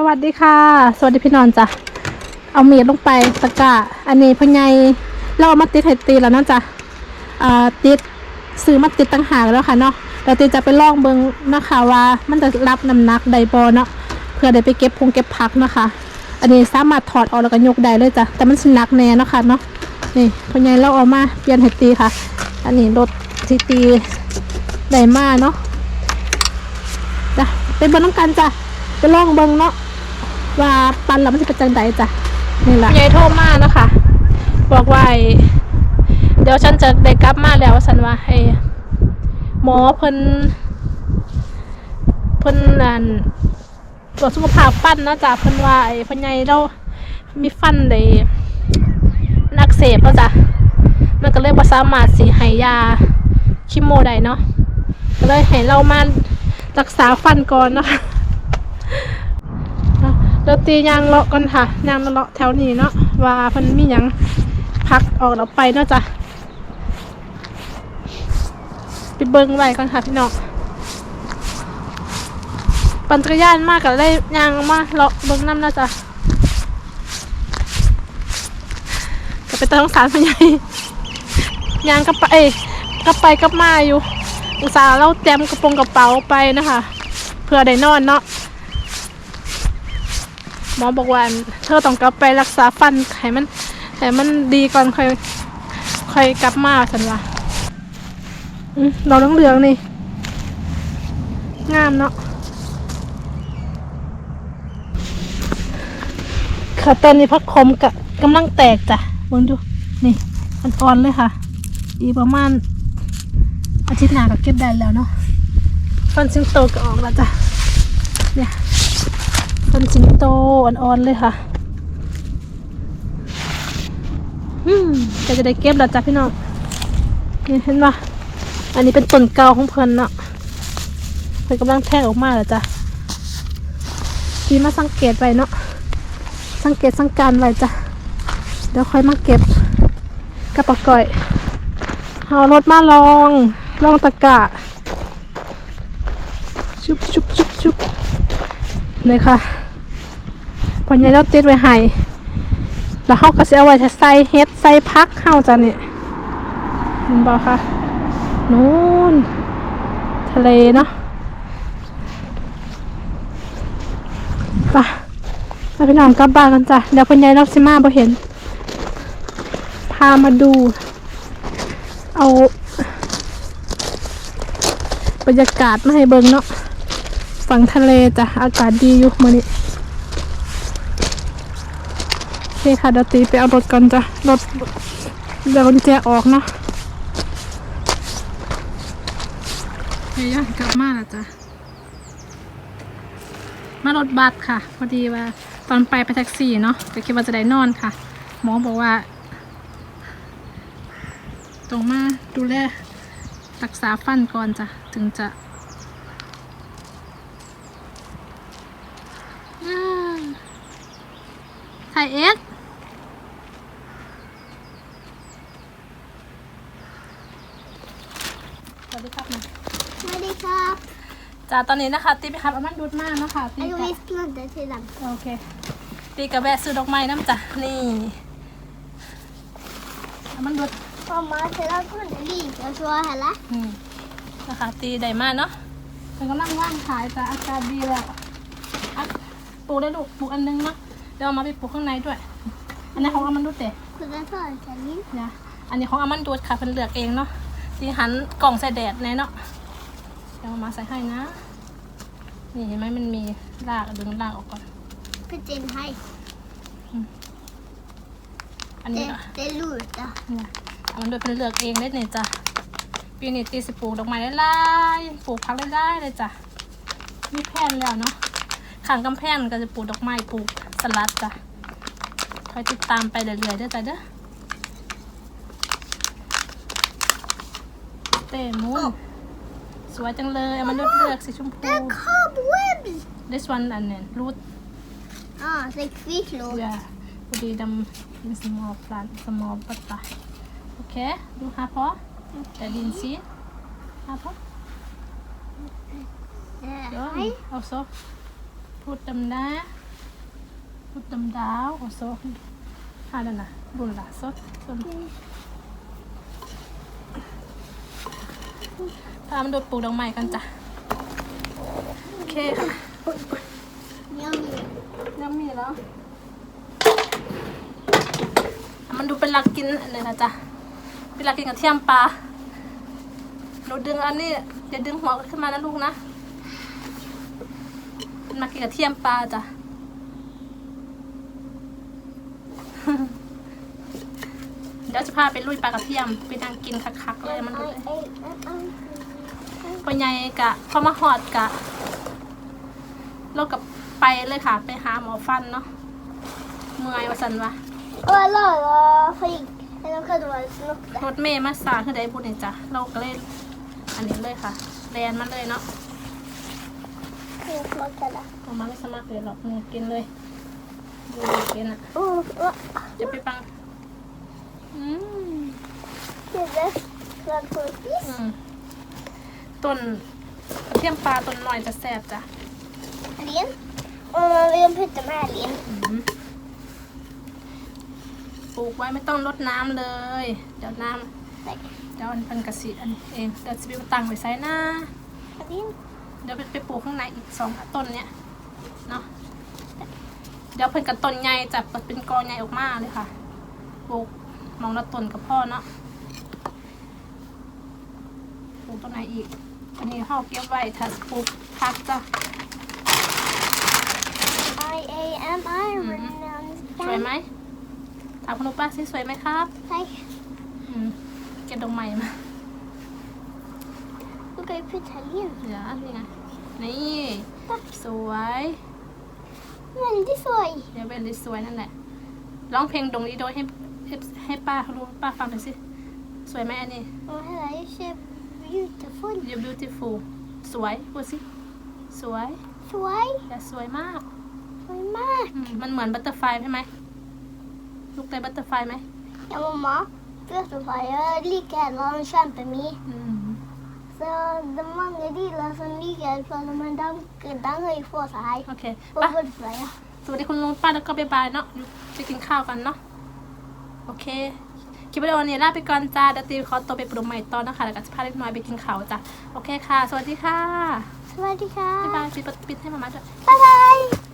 สวัสดีค่ะ สวัสดีพี่นอนจ้ะ เอาเมียลงไปตะกร้าอันนี้พ่อใหญ่เราเอามาติดไฮตีแล้วเนาะจ้ะอ่าติดซื้อมาติดตั้งหากแล้วค่ะเนาะเราตีจะไปลองเบิงนะคะว่า มันจะรับน้ำหนักใดบอเนาะเพื่อได้ไปเก็บพงเก็บพักนะคะ อันนี้สามารถถอดออกแล้วก็ยกได้เลยจ้ะแต่มันสินักแน่เนาะค่ะเนาะนี่พ่อใหญ่เราเอามาเปลี่ยนไฮตีค่ะ อันนี้รถที่ตีได้มาเนาะจ้ะไปเบิ่งน้ำกันจ้ะไปลองเบิงเนาะ ว่าปันแล้วมันจะเป็นจังใดจ้ะนี่แหละยายโทรมานะคะบอกว่าไอ้เดี๋ยวฉันจะได้กลับมาแล้วฉันว่าให้หมอเพิ่นเพิ่นนั่นตรวจสุขภาพฟันนะจ้ะเพิ่นว่าไอ้พิ่นใหญ่เรามีฟันได้นักเสพเนาะจ้ะมันก็เลยบ่สามารถสิให้ยาคิโมได้เนาะก็เลยให้เรามารักษาฟันก่อนนะคะ เราตียางเลาะกันค่ะยางเลาะแถวนี้เนาะว่าเพิ่นมีหยังพักออกแล้วไปเนาะจ้ะไปเบิ่งไว้กันค่ะพี่น้องปั่นจักรยานมากก็ได้ยางมาเลาะเบิ่งน้ำนาะจ้ะก็ไปเติมสารพญายยางก็ไปเอ้ก็ไปก็มาอยู่อุตส่าห์เราเตรียมกระโปรงกระเป๋าไปนะคะ เพื่อได้นอนเนาะ หมอบอกว่าเธอต้องกลับไปรักษาฟันให้มันให้มันดีก่อนค่อยค่อยกลับมาสันว่าเราต้องเหลืองนี่ งามเนาะขาเต้นนี่พักคมกับกำลังแตกจ้ะเบิ่งดู นี่มันอ่อนเลยค่ะ อีประมาณ อาทิตย์หน้าก็เก็บได้แล้วเนาะฟันซิงโตก็ออกแล้วจ้ะเนี่ย็นสิงโตอ่อนๆเลยค่ะอืมจะได้เก็บแล้วจ้ะพี่น้องนี่เห็นปะอันนี้เป็นต้นเกาของเพิ่นเนาะเพิ่นกำลังแทงออกมาแล้วจ้ะดีมาสังเกตไว้เนาะสังเกตสังการไว้จ้ะเดี๋ยวค่อยมาเก็บกระปะก่อยเอารถมาลองลองตะกะชุบชุบชุบชุบเลยค่ะ พอใหญ่เราติดไว้ให้แล้วเขาก็จะเอาไว้ใส่เฮ็ดใส่พักเข้าจ้ะเนี่ยเห็นบ่ค่ะนู่นทะเลเนาะไปไปพี่น้องกลับบ้านกันจ้ะเดี๋ยวพอใหญ่เราสิมาบ่เห็น พามาดู เอา บรรยากาศมาให้เบิ่งเนาะฝั่งทะเลจ้ะอากาศดีอยู่มื้อนี้ โอ เคค่ะเดี๋ยวตีไปเอารถก่อนจ้ะรถเดี๋ยวกุญแจออกเนาะเฮียกลับมาแล้วจ้ะมารถบัสค่ะ พอดีว่าตอนไปไปแท็กซี่เนาะก็คิดว่าจะได้นอนค่ะ หมอบอกว่าต้องมาดูแลรักษาฟันก่อนจ้ะถึงจะอืมถ่ายเอส วัสดีครับนะสวัสดีครับจ้าตอนนี้นะคะ ตีไปครับเอามันดูดมากเนาะคะตีอันกับนี้สลัดเดชิลัมโอเคตีกับแวะซื้อดอกไม้น้ำจ้ะนี่เอามันดูดพอมาเสร็จแล้วก็จะรีบจะชัวร์เหรอนี่นะคะ ตีได้มากเนาะมันกำลังว่างขายจ้ะอากาศดีแล้วอะปลูกได้ลูกปลูกอันนึงเนาะเดี๋ยวเอามาไปปลูกข้างในด้วย อันนี้ของอามันดูดเตะคุณจะสอนฉันนี้นะอันนี้ของอามันดูดค่ะเพิ่นเลือกเองเนาะ ตีหันกล่องใส่แดดแน่เนาะเดี๋ยวเอามาใส่ให้นะ นี่เห็นไหมมันมีรากดึงรากออกก่อนก็เจนให้อันเจนี้นก็เจนรูดจ้ะเนี่ยเอามันโดยเป็นเลือกเองได้เนี่ยจ้ะปีนี้ตีสิปลูกดอกไม้ไล่ๆปลูกพักไล่ๆเลยจ้ะมีแพลนแล้วเนาะข้างกำแพงก็จะปลูกดอกไม้ปลูกสลัดจ้ะคอยติดตามไปเรื่อยๆเด้อจ้ะเด้อ เต้มูนสวยจังเลยเอามันเลือกเลือกสีชมพู The cobwebs this one and then root ah it's like fish lord yeah พอดีดำ in small plant small ปัตตาโอเคดูหาพอแต่ดินซีหาพอ yeah Good. hi Also, put them there. พุดดำดาวโอโซฮาแล้วนะบุญหลาสดส่วน พามาดูปลูกดอกไม้กันจ้ะ โอเคค่ะ Yummy. ยังมีแล้ว มันดูเป็นหลักกินเลยนะจ๊ะ เป็นหลักกินกับเทียมปลาหนูดึงอันนี้อย่าดึงหัวขึ้นมานะลูกนะเป็นมากินกับเทียมปลาจ้ะ เดี๋ยวจะพาไปลุยปลากระเทียม ไปนั่งกินคักๆเลยมันดู I เลย ate an uncle. ปัญญากะพอมาหอดกะเรากับไปเลยค่ะ ไปหาหมอฟันเนาะเมื่อยวาสันวะ Oh, la, la, fik. En dan kan det vara snott. รถเมย์มาสาคือได้บุญเนี่ยจ้ะเราก็เลยอันนี้เลยค่ะแลนมันเลยเนาะ Jag smakar det. เอามาไม่สมัครเลยหรอกหนูกินเลยดูกินอะ Oh, vad จะไปปัง อืม är det? Vad får vi อื fisk? มต้นกระเทียมปลาต้นหน่อยจะแซ่บจ้ะ Len? Och man vill putta med len. อืมปลูกไว้ไม่ต้องรดน้ำเลย เดี๋ยวน้ำ Nej. เดี๋ยวอันเป็นกระสีอันเองเดี๋ยวจะไปตั้งไว้ใส่หน้า Len? เดี๋ยวไปไปปลูกข้างในอีกสองต้นเนี้ยเนาะเดี๋ยวเพิ่นกับต้นใหญ่จะเป็นกอใหญ่ออกมาเลยค่ะปลูกมองละต้นกับพ่อเนาะปลูก ต้นไหนอีก อันนี้ห่อเก็บไว้ถ้าปลูกพักจ้ะ I am Iron สวยไหม ถามคุณลุงป้าสิสวยไหมครับ Nej. อืมเก็บดอกไม้มา Du kan ju putta len. เดี๋ยวนี่ไง นี่ สวย Väldigt skoj. เดี๋ยวเป็นสวยนั่นแหละ ร้องเพลงดงดีโดยให้ให้ให้ป้าเขารู้ป้าฟังหน่อยสิ สวยไหมอันนี้ Och här är så beautiful. You're beautiful สวยพูดสิ สวย Skoj. อย่าสวยมาก Skoj med. อืมมันเหมือนบัตเตอร์ไฟใช่ไหมลูกได้บัตเตอร์ไฟไหม Ja, mamma. Vet du vad? Jag liker heller en kjempemye. อืม Så det er mange biler som liker det, men de, de kan jo få seg her. โอเค På ไป้า Forfleia. สวัสดีคุณลุงป้าแล้วก็บ๊ายบายเนาะไปกินข้าวกันเนาะโอเค คลิปวิดีโอนี้ลาไปก่อนจ้าเดี๋ยวตีขอตัวไปปรุงใหม่ตอนนะคะแล้วก็จะพาเล็กน้อยไปกินข้าวจ้ะโอเคค่ะ สวัสดีค่ะ สวัสดีค่ะบ๊ายบายปิดปิดให้มามาด้วย บ๊ายบาย